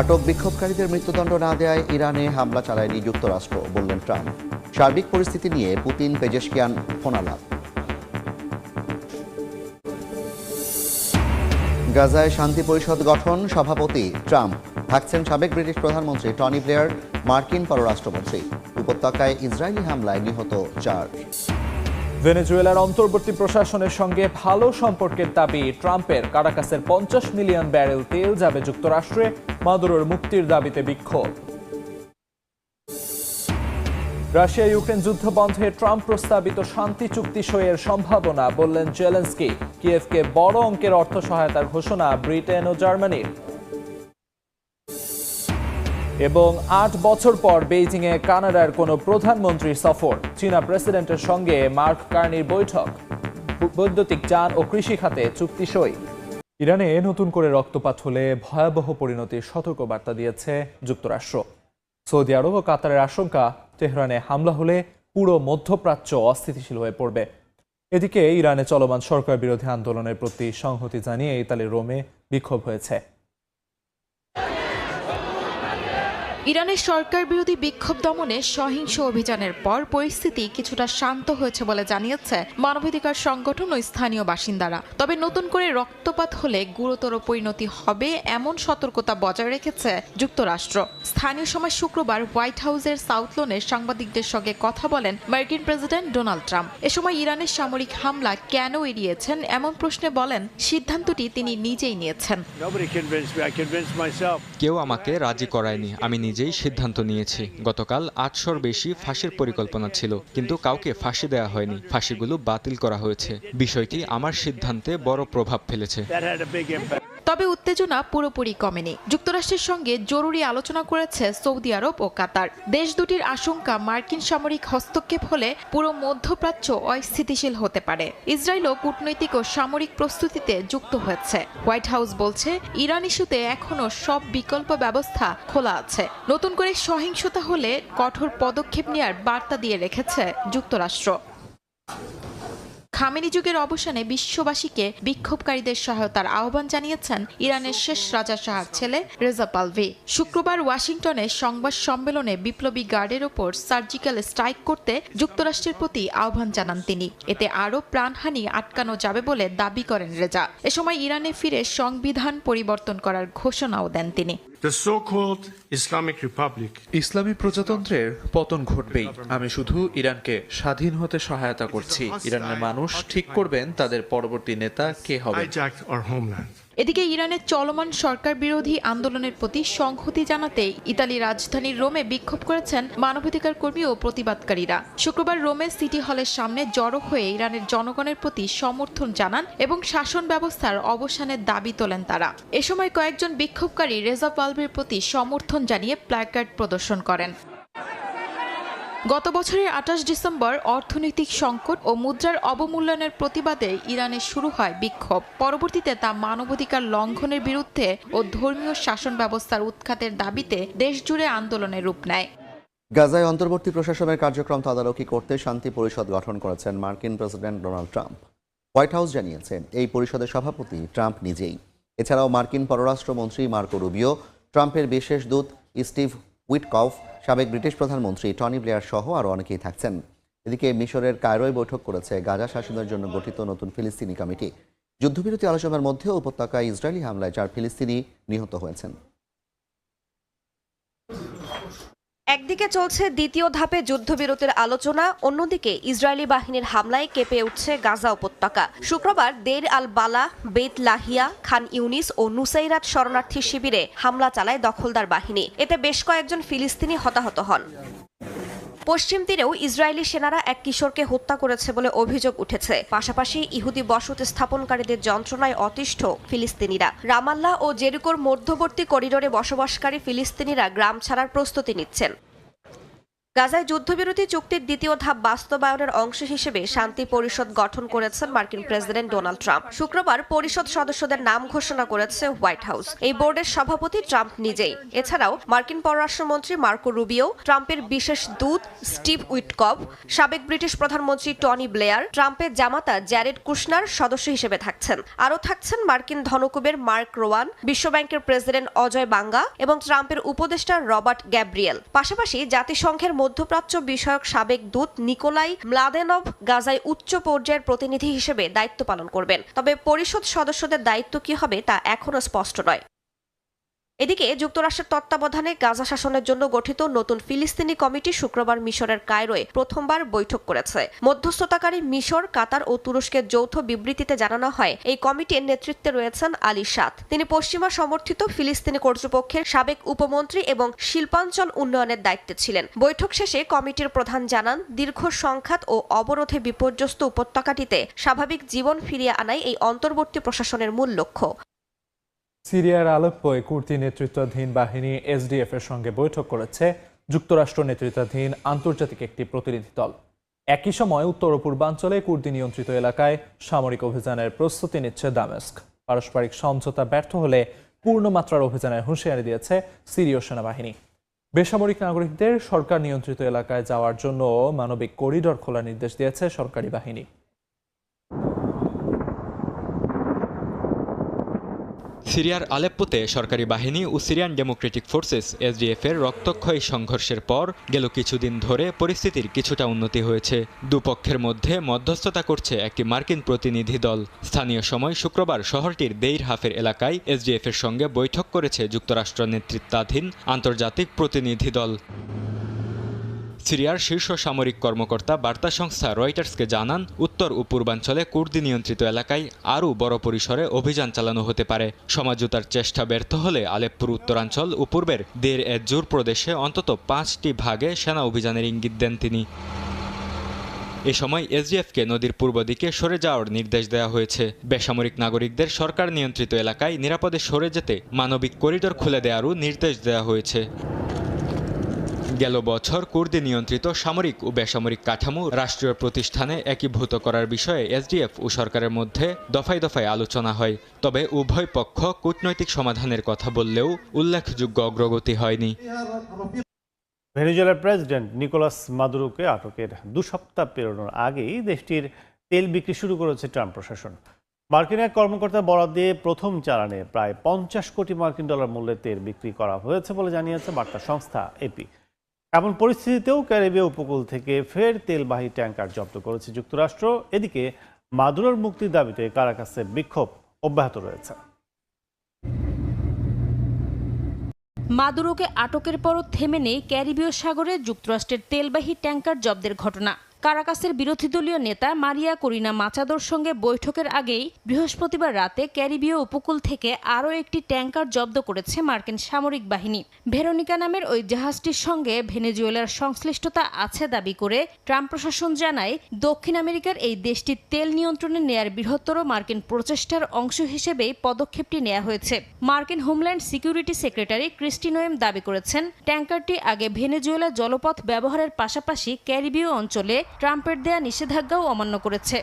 আটক বিক্ষোভকারীদের মৃত্যুদণ্ড না দেয় ইরানে হামলা চালায়নি যুক্তরাষ্ট্র, বললেন ট্রাম্প। সার্বিক পরিস্থিতি নিয়ে পুতিন, পেজেশকিয়ান, ফোনালাপ। গাজায় শান্তি পরিষদ গঠন, সভাপতি ট্রাম্প থাকছেন সাবেক ব্রিটিশ প্রধানমন্ত্রী টনি ব্লেয়ার, মার্কিন পররাষ্ট্রমন্ত্রী। উপত্যকায় ইসরায়েলি হামলায় নিহত চার। ভেনেজুয়েলার অন্তর্বর্তী প্রশাসনের সঙ্গে ভালো সম্পর্কের দাবি, ট্রাম্পের কারাকাসের পঞ্চাশ মিলিয়ন ব্যারেল তেল যাবে যুক্তরাষ্ট্রে, মাদুরোর মুক্তির দাবিতে বিক্ষোভ। রাশিয়া ইউক্রেন যুদ্ধ বন্ধে ট্রাম্প প্রস্তাবিত শান্তি চুক্তি সইয়ের সম্ভাবনা, বললেন জেলেন্সকি। কিয়েভকে বড় অঙ্কের অর্থ সহায়তার ঘোষণা ব্রিটেন ও জার্মানির। এবং আট বছর পর বেইজিংয়ে কানাডার কোনো প্রধানমন্ত্রী সফর। চীনা প্রেসিডেন্টের সঙ্গে মার্ক কার্নির বৈঠক। বৈদ্যুতিক যান ও কৃষি খাতে চুক্তি সই। ইরানে নতুন করে রক্তপাত হলে ভয়াবহ পরিণতির সতর্কবার্তা দিয়েছে যুক্তরাষ্ট্র। সৌদি আরব ও কাতারের আশঙ্কা, তেহরানে হামলা হলে পুরো মধ্যপ্রাচ্য অস্থিতিশীল হয়ে পড়বে। এদিকে ইরানে চলমান সরকার বিরোধী আন্দোলনের প্রতি সংহতি জানিয়ে ইতালির রোমে বিক্ষোভ হয়েছে। ইরানের সরকার বিরোধী বিক্ষোভ দমনে সহিংস অভিযানের পর পরিস্থিতি কিছুটা শান্ত হয়েছে বলে জানিয়েছে মানবাধিকার সংগঠন ও স্থানীয় বাসিন্দারা। তবে নতুন করে রক্তপাত হলে গুরুতর পরিণতি হবে এমন সতর্কতা বজায় রেখেছে যুক্তরাষ্ট্র। স্থানীয় সময় শুক্রবার হোয়াইট হাউসের সাউথ লোনের সাংবাদিকদের সঙ্গে কথা বলেন মার্কিন প্রেসিডেন্ট ডোনাল্ড ট্রাম্প। এ সময় ইরানের সামরিক হামলা কেন এড়িয়েছেন এমন প্রশ্নে বলেন সিদ্ধান্তটি তিনি নিজেই নিয়েছেন. কেউ আমাকে রাজি করায়নি আমি নিজেই সিদ্ধান্ত নিয়েছি। গতকাল আটশোর বেশি ফাঁসির পরিকল্পনা ছিল, কিন্তু কাউকে ফাঁসি দেওয়া হয়নি। ফাঁসিগুলো বাতিল করা হয়েছে। বিষয়টি আমার সিদ্ধান্তে বড় প্রভাব ফেলেছে। তবে উত্তেজনা পুরোপুরি কমেনি। যুক্তরাষ্ট্রের সঙ্গে জরুরি আলোচনা করেছে সৌদি আরব ও কাতার। দেশ দুটির আশঙ্কা মার্কিন সামরিক হস্তক্ষেপ হলে পুরো মধ্যপ্রাচ্য অস্থিতিশীল হতে পারে। ইসরায়েলও কূটনৈতিক ও সামরিক প্রস্তুতিতে যুক্ত হয়েছে। হোয়াইট হাউস বলছে, ইরান ইস্যুতে এখনও সব বিকল্প ব্যবস্থা খোলা আছে। নতুন করে সহিংসতা হলে কঠোর পদক্ষেপ নেওয়ার বার্তা দিয়ে রেখেছে যুক্তরাষ্ট্র। খামেনি যুগের অবসানে বিশ্ববাসীকে বিক্ষোভকারীদের সহায়তার আহ্বান জানিয়েছেন ইরানের শেষ রাজা শাহার ছেলে রেজা পালভি। শুক্রবার ওয়াশিংটনে সংবাদ সম্মেলনে বিপ্লবী গার্ডের ওপর সার্জিক্যাল স্ট্রাইক করতে যুক্তরাষ্ট্রের প্রতি আহ্বান জানান তিনি। এতে আরও প্রাণহানি আটকানো যাবে বলে দাবি করেন রেজা। এ সময় ইরানে ফিরে সংবিধান পরিবর্তন করার ঘোষণাও দেন তিনি। The so-called ইসলামী প্রজাতন্ত্রের পতন ঘটবেই। আমি শুধু ইরানকে স্বাধীন হতে সহায়তা করছি। ইরানের মানুষ ঠিক করবেন তাদের পরবর্তী নেতা কে হবে। Hijacked our homeland. এদিকে ইরানের চলমান সরকার বিরোধী আন্দোলনের প্রতি সংহতি জানাতে ইতালি রাজধানীর রোমে বিক্ষোভ করেছেন মানবাধিকার কর্মী ও প্রতিবাদকারীরা। শুক্রবার রোমে সিটি হলের সামনে জড়ো হয়ে ইরানের জনগণের প্রতি সমর্থন জানান এবং শাসন ব্যবস্থার অবসানের দাবি তোলেন তারা। এ সময় কয়েকজন বিক্ষোভকারী রেজা পালভির প্রতি সমর্থন জানিয়ে প্ল্যাকার্ড প্রদর্শন করেন। গত বছরের আঠাশ ডিসেম্বর অর্থনৈতিক সংকট ও মুদ্রার অবমূল্যায়নের প্রতিবাদে ইরানে শুরু হয় বিক্ষোভ। পরবর্তীতে তা মানবাধিকার লঙ্ঘনের বিরুদ্ধে ও ধর্মীয় শাসন ব্যবস্থার উৎখাতের দাবিতে দেশজুড়ে আন্দোলনের রূপ নেয়। গাজায় অন্তর্বর্তী প্রশাসনের কার্যক্রম তদারকি করতে শান্তি পরিষদ গঠন করেছেন মার্কিন president Donald Trump. White House জানিয়েছেন, এই পরিষদের সভাপতি ট্রাম্প নিজেই। এছাড়াও মার্কিন পররাষ্ট্রমন্ত্রী মার্কো রুবিও, ট্রাম্পের বিশেষ দূত স্টিভ উইটকফ, সাবেক ব্রিটিশ প্রধানমন্ত্রী টনি ব্লেয়ার সহ আরও অনেকেই থাকছেন। এদিকে মিশরের কায়রোয় বৈঠক করেছে গাজা শাসনের জন্য গঠিত নতুন ফিলিস্তিনি কমিটি। যুদ্ধবিরতি আলোচনার মধ্যে উপত্যকায় ইসরায়েলি হামলায় চার ফিলিস্তিনি নিহত হয়েছেন। একদিকে চলছে দ্বিতীয় ধাপে যুদ্ধবিরতির আলোচনা, অন্যদিকে ইসরায়েলি বাহিনীর হামলায় কেঁপে উঠছে গাজা উপত্যকা। শুক্রবার দের আল বালা, বেত লাহিয়া, খান ইউনিস ও নুসাইরাত শরণার্থী শিবিরে হামলা চালায় দখলদার বাহিনী। এতে বেশ কয়েকজন ফিলিস্তিনি হতাহত হন। পশ্চিম তীরেও ইসরায়েলি সেনারা এক কিশোরকে হত্যা করেছে বলে অভিযোগ উঠেছে। পাশাপাশি ইহুদি বসতি স্থাপনকারীদের যন্ত্রণায় অতিষ্ঠ ফিলিস্তিনিরা। রামাল্লা ও জেরিকোর মধ্যবর্তী করিডোরে বসবাসকারী ফিলিস্তিনিরা গ্রাম ছাড়ার প্রস্তুতি নিচ্ছেন। গাজায় যুদ্ধবিরতি চুক্তির দ্বিতীয় ধাপ বাস্তবায়নের অংশ হিসেবে শান্তি পরিষদ গঠন করেছেন মার্কিন প্রেসিডেন্ট ডোনাল্ড ট্রাম্প। শুক্রবার পরিষদ সদস্যদের নাম ঘোষণা করেছে হোয়াইট হাউস। এই বোর্ডের সভাপতি ট্রাম্প নিজেই। এছাড়াও মার্কিন পররাষ্ট্রমন্ত্রী মার্কো রুবিও, ট্রাম্পের বিশেষ দূত স্টিভ উইটকভ সাবেক ব্রিটিশ প্রধানমন্ত্রী টনি ব্লেয়ার, ট্রাম্পের জামাতা জ্যারেড কুশনার সদস্য হিসেবে থাকছেন। আরও থাকছেন মার্কিন ধনকুবের মার্ক রোয়ান, বিশ্বব্যাংকের প্রেসিডেন্ট অজয় বাঙ্গা এবং ট্রাম্পের উপদেষ্টা রবার্ট গ্যাব্রিয়েল। পাশাপাশি জাতিসংঘের মধ্যপ্রাচ্য বিষয়ক সাবেক দূত নিকোলাই ম্লাদেনভ গাজায় উচ্চ পর্যায়ের প্রতিনিধি হিসেবে দায়িত্ব পালন করবেন। তবে পরিষদ সদস্যদের দায়িত্ব কি হবে তা এখনও স্পষ্ট নয়। এদিকে যুক্তরাষ্ট্রের তত্ত্বাবধানে গাজা শাসনের জন্য গঠিত নতুন ফিলিস্তিনি কমিটি শুক্রবার মিশরের কায়রোয় প্রথমবার বৈঠক করেছে। মধ্যস্থতাকারী মিশর, কাতার ও তুরস্কের যৌথ বিবৃতিতে জানানো হয়, এই কমিটির নেতৃত্বে রয়েছেন আলী সাদ। তিনি পশ্চিমা সমর্থিত ফিলিস্তিনি কর্তৃপক্ষের সাবেক উপমন্ত্রী এবং শিল্পাঞ্চল উন্নয়নের দায়িত্বে ছিলেন। বৈঠক শেষে কমিটির প্রধান জানান, দীর্ঘ সংঘাত ও অবরোধে বিপর্যস্ত উপত্যকাটিতে স্বাভাবিক জীবন ফিরিয়ে আনাই এই অন্তর্বর্তী প্রশাসনের মূল লক্ষ্য। সিরিয়ার আলেপ্পোয় কুর্দি নেতৃত্বাধীন বাহিনী এসডিএফ এর সঙ্গে বৈঠক করেছে যুক্তরাষ্ট্র নেতৃত্বাধীন আন্তর্জাতিক একটি প্রতিনিধি দল। একই সময় উত্তর ও পূর্বাঞ্চলে কুর্দি নিয়ন্ত্রিত এলাকায় সামরিক অভিযানের প্রস্তুতি নিচ্ছে দামেস্ক। পারস্পরিক সমঝোতা ব্যর্থ হলে পূর্ণমাত্রার অভিযানের হুঁশিয়ারি দিয়েছে সিরীয় সেনাবাহিনী। বেসামরিক নাগরিকদের সরকার নিয়ন্ত্রিত এলাকায় যাওয়ার জন্য মানবিক করিডর খোলার নির্দেশ দিয়েছে সরকারি বাহিনী। সিরিয়ার আলেপ্পোতে সরকারি বাহিনী ও সিরিয়ান ডেমোক্রেটিক ফোর্সেস এসডিএফ এর রক্তক্ষয়ী সংঘর্ষের পর গেল কিছুদিন ধরে পরিস্থিতির কিছুটা উন্নতি হয়েছে। দুপক্ষের মধ্যে মধ্যস্থতা করছে একটি মার্কিন প্রতিনিধি দল। স্থানীয় সময় শুক্রবার শহরটির দেইর হাফের এলাকায় এসডিএফ এর সঙ্গে বৈঠক করেছে যুক্তরাষ্ট্র নেতৃত্বাধীন আন্তর্জাতিক প্রতিনিধি দল। সিরিয়ার শীর্ষ সামরিক কর্মকর্তা বার্তা সংস্থা রয়টার্সকে জানান, উত্তর ও পূর্বাঞ্চলে কুর্দি নিয়ন্ত্রিত এলাকায় আরও বড় পরিসরে অভিযান চালানো হতে পারে। সমঝোতার চেষ্টা ব্যর্থ হলে আলেপ্পুর উত্তরাঞ্চল ও পূর্বের দের এজুর প্রদেশে অন্তত পাঁচটি ভাগে সেনা অভিযানের ইঙ্গিত দেন তিনি। এ সময় এসডিএফকে নদীর পূর্ব দিকে সরে যাওয়ার নির্দেশ দেওয়া হয়েছে। বেসামরিক নাগরিকদের সরকার নিয়ন্ত্রিত এলাকায় নিরাপদে সরে যেতে মানবিক করিডোর খুলে দেওয়ারও নির্দেশ দেওয়া হয়েছে। গেল বছর কুর্দি নিয়ন্ত্রিত সামরিক ও বেসামরিক কাঠামো রাষ্ট্রীয় প্রতিষ্ঠানে একীভূত করার বিষয়ে এসডিএফ ও সরকারের মধ্যে দফায় দফায় আলোচনা হয়। তবে উভয় পক্ষ কূটনৈতিক সমাধানের কথা বললেও উল্লেখযোগ্য অগ্রগতি হয়নি। ভেনেজুয়েলার প্রেসিডেন্ট নিকোলাস মাদুরোকে আটকের দু সপ্তাহ পেরোনোর আগেই দেশটির তেল বিক্রি শুরু করেছে ট্রাম্প প্রশাসন। মার্কিন এক কর্মকর্তা বরাদ দিয়ে প্রথম চালানে প্রায় পঞ্চাশ কোটি মার্কিন ডলার মূল্যের তেল বিক্রি করা হয়েছে বলে জানিয়েছে বার্তা সংস্থা এপি এমন পরিস্থিতিতেও ক্যারিবীয় উপকূল থেকে ফের তেলবাহী ট্যাঙ্কার জব্দ করেছে যুক্তরাষ্ট্র। এদিকে মাদুরোর মুক্তির দাবিতে কারাকাসে বিক্ষোভ অব্যাহত রয়েছে। মাদুরোকে আটকের পরও থেমে নেই ক্যারিবীয় সাগরে যুক্তরাষ্ট্রের তেলবাহী ট্যাঙ্কার জব্দের ঘটনা। কারাকাসের বিরোধী দলীয় নেতা মারিয়া করিনা মাচাদোর সঙ্গে বৈঠকের আগেই বৃহস্পতিবার রাতে ক্যারিবীয় উপকূল থেকে আরও একটি ট্যাঙ্কার জব্দ করেছে মার্কিন সামরিক বাহিনী। ভেরোনিকা নামের ওই জাহাজটির সঙ্গে ভেনেজুয়েলার সংশ্লিষ্টতা আছে দাবি করে ট্রাম্প প্রশাসন জানায়, দক্ষিণ আমেরিকার এই দেশটির তেল নিয়ন্ত্রণে নেয়ার বৃহত্তর মার্কিন প্রচেষ্টার অংশ হিসেবেই পদক্ষেপটি নেওয়া হয়েছে। মার্কিন হোমল্যান্ড সিকিউরিটি সেক্রেটারি ক্রিস্টিনোয়েম দাবি করেছেন, ট্যাঙ্কারটি আগে ভেনেজুয়েলা জলপথ ব্যবহারের পাশাপাশি ক্যারিবীয় অঞ্চলে ট্রাম্পের দেয়া নিষেধাজ্ঞাও অমান্য করেছে।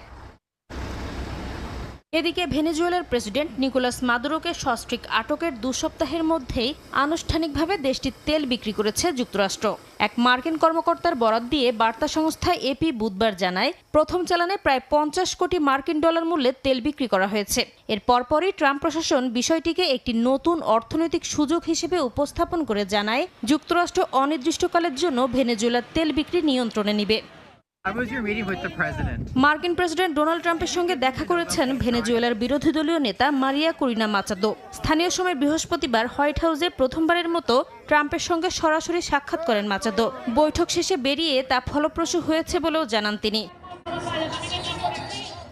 এদিকে ভেনেজুয়েলার প্রেসিডেন্ট নিকোলাস মাদুরোকে সস্ত্রীক আটকের দু সপ্তাহের মধ্যেই আনুষ্ঠানিকভাবে দেশটির তেল বিক্রি করেছে যুক্তরাষ্ট্র। এক মার্কিন কর্মকর্তার বরাত দিয়ে বার্তা সংস্থা এপি বুধবার জানায়, প্রথম চালানে প্রায় পঞ্চাশ কোটি মার্কিন ডলার মূল্যে তেল বিক্রি করা হয়েছে। এর পরপরই ট্রাম্প প্রশাসন বিষয়টিকে একটি নতুন অর্থনৈতিক সুযোগ হিসেবে উপস্থাপন করে জানায়, যুক্তরাষ্ট্র অনির্দিষ্টকালের জন্য ভেনেজুয়েলার তেল বিক্রি নিয়ন্ত্রণে নিবে। মার্কিন প্রেসিডেন্ট ডোনাল্ড ট্রাম্পের সঙ্গে দেখা করেছেন ভেনেজুয়েলার বিরোধী দলীয় নেতা মারিয়া করিনা মাচাদো। স্থানীয় সময় বৃহস্পতিবার হোয়াইট হাউসে প্রথমবারের মতো ট্রাম্পের সঙ্গে সরাসরি সাক্ষাৎ করেন মাচাদো। বৈঠক শেষে বেরিয়ে তা ফলপ্রসূ হয়েছে বলেও জানান তিনি।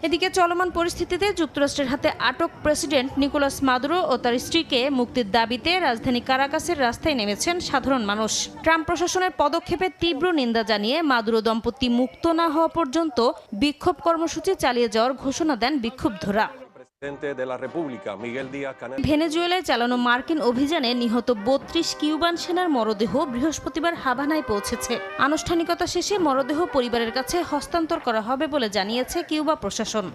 এদিকে চলমান পরিস্থিতিতে যুক্তরাষ্ট্রের হাতে আটক প্রেসিডেন্ট নিকোলাস মাদুরো ও তার স্ত্রীকে মুক্তির দাবিতে রাজধানী কারাকাসের রাস্তায় নেমেছেন সাধারণ মানুষ। ট্রাম্প প্রশাসনের পদক্ষেপে তীব্র নিন্দা জানিয়ে মাদুরো দম্পতি মুক্ত না হওয়া পর্যন্ত বিক্ষোভ কর্মসূচি চালিয়ে যাওয়ার ঘোষণা দেন বিক্ষুব্ধরা। ভেনেজুয়েলায় চালানো মার্কিন অভিযানে নিহত বত্রিশ কিউবান সেনার মরদেহ বৃহস্পতিবার হাবানায় পৌঁছেছে। আনুষ্ঠানিকতা শেষে মরদেহ পরিবারের কাছে হস্তান্তর করা হবে বলে জানিয়েছে কিউবা প্রশাসন।